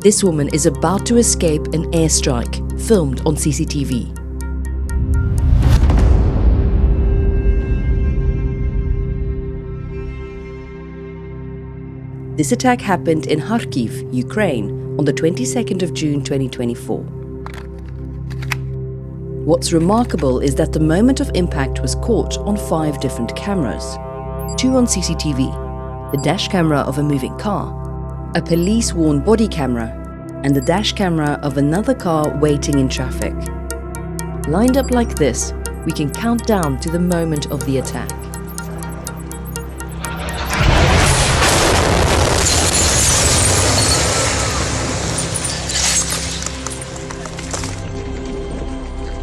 This woman is about to escape an airstrike filmed on CCTV. This attack happened in Kharkiv, Ukraine, on the 22nd of June 2024. What's remarkable is that the moment of impact was caught on five different cameras two on CCTV, the dash camera of a moving car, a police worn body camera, and the dash camera of another car waiting in traffic. Lined up like this, we can count down to the moment of the attack.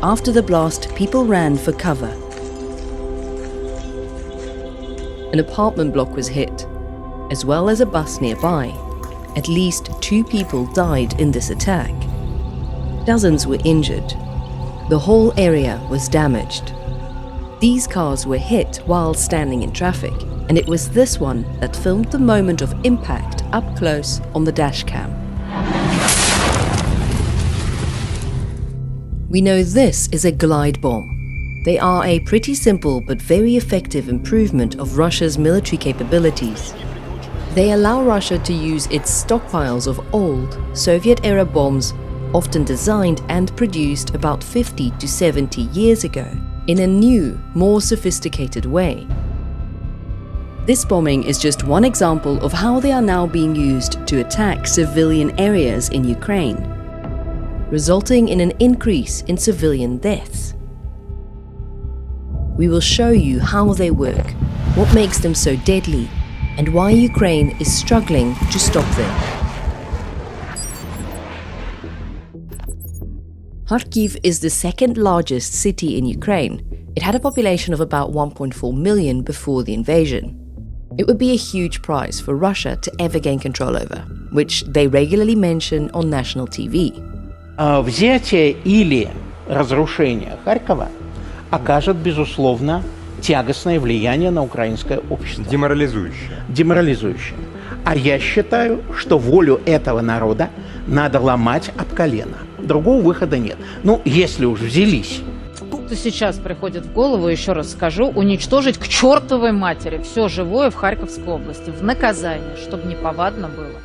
After the blast, people ran for cover. An apartment block was hit, as well as a bus nearby. At least two people died in this attack. Dozens were injured. The whole area was damaged. These cars were hit while standing in traffic, and it was this one that filmed the moment of impact up close on the dashcam. We know this is a glide bomb. They are a pretty simple but very effective improvement of Russia's military capabilities. They allow Russia to use its stockpiles of old, Soviet era bombs, often designed and produced about 50 to 70 years ago, in a new, more sophisticated way. This bombing is just one example of how they are now being used to attack civilian areas in Ukraine resulting in an increase in civilian deaths. We will show you how they work, what makes them so deadly, and why Ukraine is struggling to stop them. Kharkiv is the second largest city in Ukraine. It had a population of about 1.4 million before the invasion. It would be a huge prize for Russia to ever gain control over, which they regularly mention on national TV. взятие или разрушение Харькова окажет, безусловно, тягостное влияние на украинское общество. Деморализующее. Деморализующее. А я считаю, что волю этого народа надо ломать об колено. Другого выхода нет. Ну, если уж взялись. Что сейчас приходит в голову, еще раз скажу, уничтожить к чертовой матери все живое в Харьковской области в наказание, чтобы неповадно было.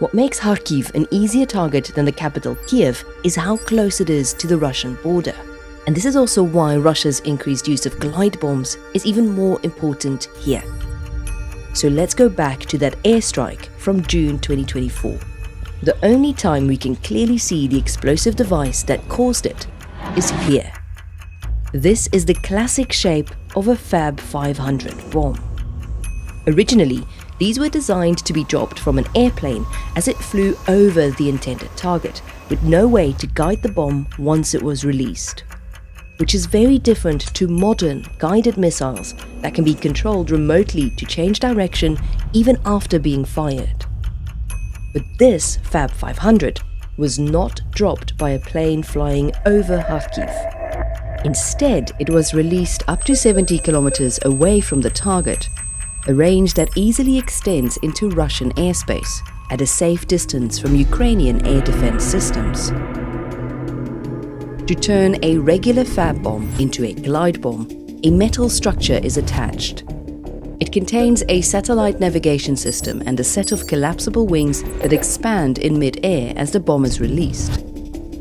What makes Kharkiv an easier target than the capital Kiev is how close it is to the Russian border. And this is also why Russia's increased use of glide bombs is even more important here. So let's go back to that airstrike from June 2024. The only time we can clearly see the explosive device that caused it is here. This is the classic shape of a Fab 500 bomb. Originally, these were designed to be dropped from an airplane as it flew over the intended target, with no way to guide the bomb once it was released. Which is very different to modern guided missiles that can be controlled remotely to change direction even after being fired. But this Fab 500 was not dropped by a plane flying over Kharkiv. Instead, it was released up to 70 kilometers away from the target a range that easily extends into Russian airspace at a safe distance from Ukrainian air defense systems. To turn a regular fab bomb into a glide bomb, a metal structure is attached. It contains a satellite navigation system and a set of collapsible wings that expand in mid-air as the bomb is released.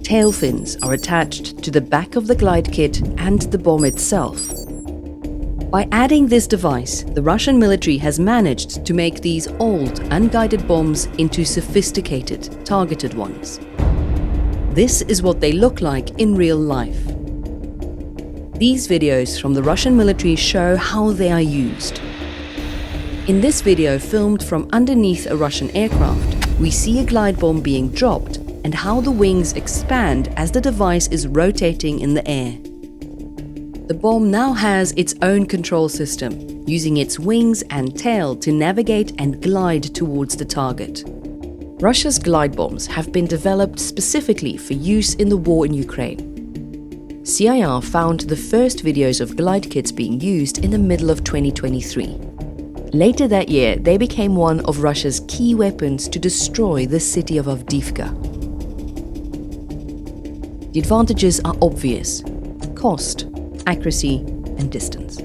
Tail fins are attached to the back of the glide kit and the bomb itself, by adding this device, the Russian military has managed to make these old, unguided bombs into sophisticated, targeted ones. This is what they look like in real life. These videos from the Russian military show how they are used. In this video filmed from underneath a Russian aircraft, we see a glide bomb being dropped and how the wings expand as the device is rotating in the air. The bomb now has its own control system, using its wings and tail to navigate and glide towards the target. Russia's glide bombs have been developed specifically for use in the war in Ukraine. CIR found the first videos of glide kits being used in the middle of 2023. Later that year, they became one of Russia's key weapons to destroy the city of Avdiivka. The advantages are obvious cost, accuracy, and distance.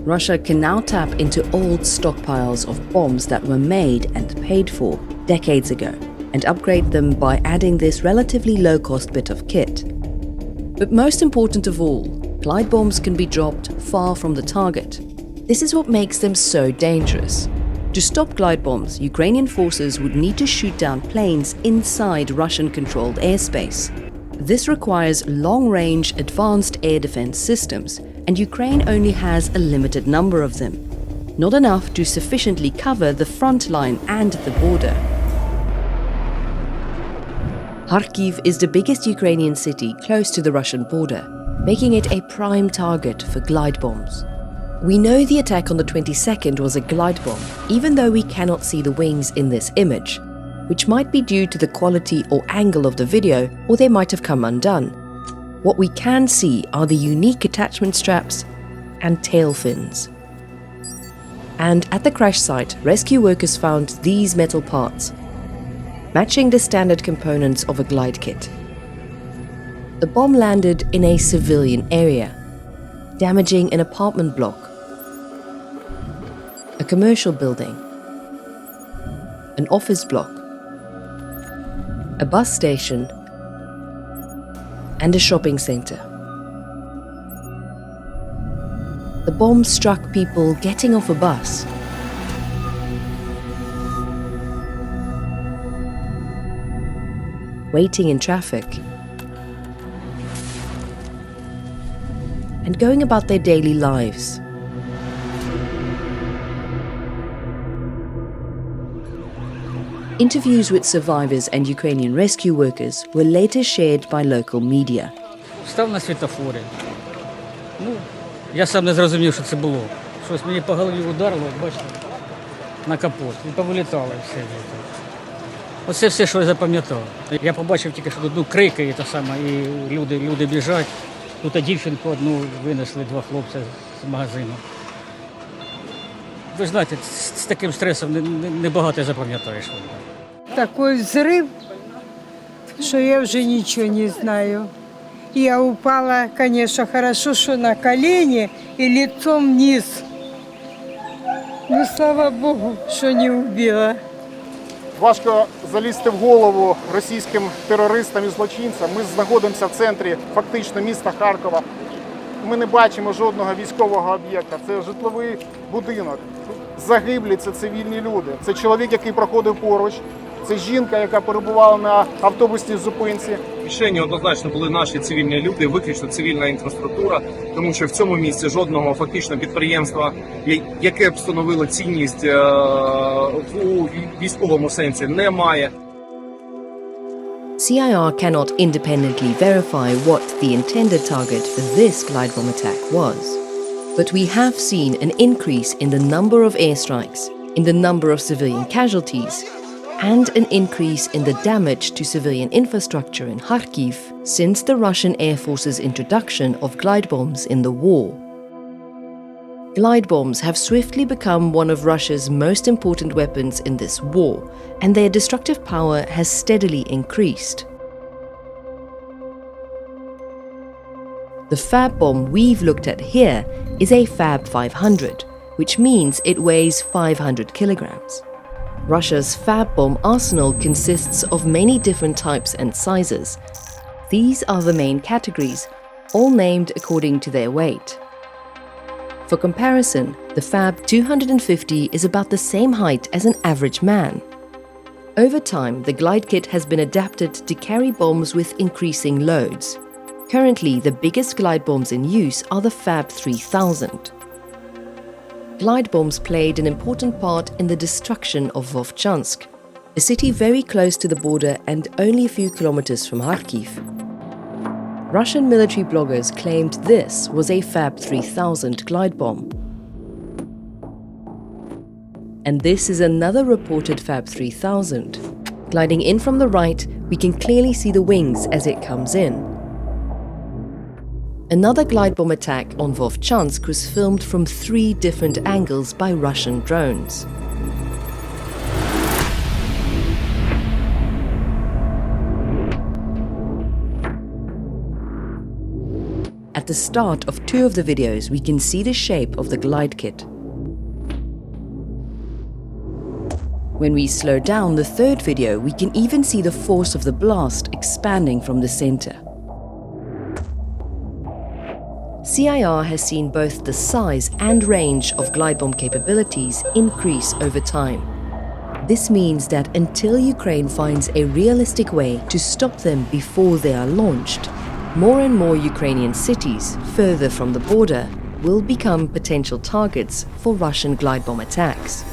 Russia can now tap into old stockpiles of bombs that were made and paid for decades ago and upgrade them by adding this relatively low cost bit of kit. But most important of all, glide bombs can be dropped far from the target. This is what makes them so dangerous. To stop glide bombs, Ukrainian forces would need to shoot down planes inside Russian controlled airspace. This requires long range advanced air defense systems, and Ukraine only has a limited number of them. Not enough to sufficiently cover the front line and the border. Kharkiv is the biggest Ukrainian city close to the Russian border, making it a prime target for glide bombs. We know the attack on the 22nd was a glide bomb, even though we cannot see the wings in this image, which might be due to the quality or angle of the video, or they might have come undone. What we can see are the unique attachment straps and tail fins. And at the crash site, rescue workers found these metal parts, matching the standard components of a glide kit. The bomb landed in a civilian area, damaging an apartment block, a commercial building, an office block, a bus station, and a shopping center. The bomb struck people getting off a bus. Waiting in traffic. And going about their daily lives. Interviews with survivors and Ukrainian rescue workers were later shared by local media. Став на світофорі. Ну, я сам не зрозумів, що це було. Щось мені по голові ударило, от бачите, на капот. І повилітало все. Оце все, що я запам'ятав. Я побачив тільки, що тут ну, крики і те саме, і люди, люди біжать. Тут дівчинку одну винесли, два хлопця з магазину. Ви знаєте, з, таким стресом небагато не, не запам'ятаєш. такой взрыв, что я уже ничего не знаю. Я упала, конечно, хорошо, что на колени и лицом вниз. Ну, слава Богу, что не убила. Важко залізти в голову російським терористам і злочинцям. Ми знаходимося в центрі фактично міста Харкова. Ми не бачимо жодного військового об'єкта. Це житловий будинок. Загиблі це цивільні люди. Це чоловік, який проходив поруч. Це жінка, яка перебувала на автобусній зупинці. Мішені однозначно були наші цивільні люди, виключно цивільна інфраструктура, тому що в цьому місці жодного фактично підприємства, яке б становило цінність е, у військовому сенсі, немає. CIR cannot independently verify what the intended target for this glide bomb attack was. But we have seen an increase in the number of airstrikes, in the number of civilian casualties, and an increase in the damage to civilian infrastructure in Kharkiv since the Russian Air Force's introduction of glide bombs in the war. Glide bombs have swiftly become one of Russia's most important weapons in this war, and their destructive power has steadily increased. The Fab bomb we've looked at here is a Fab 500, which means it weighs 500 kilograms. Russia's Fab bomb arsenal consists of many different types and sizes. These are the main categories, all named according to their weight. For comparison, the Fab 250 is about the same height as an average man. Over time, the glide kit has been adapted to carry bombs with increasing loads. Currently, the biggest glide bombs in use are the Fab 3000. Glide bombs played an important part in the destruction of Vovchansk, a city very close to the border and only a few kilometers from Kharkiv. Russian military bloggers claimed this was a Fab 3000 glide bomb. And this is another reported Fab 3000. Gliding in from the right, we can clearly see the wings as it comes in. Another glide bomb attack on Vovchansk was filmed from three different angles by Russian drones. At the start of two of the videos, we can see the shape of the glide kit. When we slow down the third video, we can even see the force of the blast expanding from the center. CIR has seen both the size and range of glide bomb capabilities increase over time. This means that until Ukraine finds a realistic way to stop them before they are launched, more and more Ukrainian cities further from the border will become potential targets for Russian glide bomb attacks.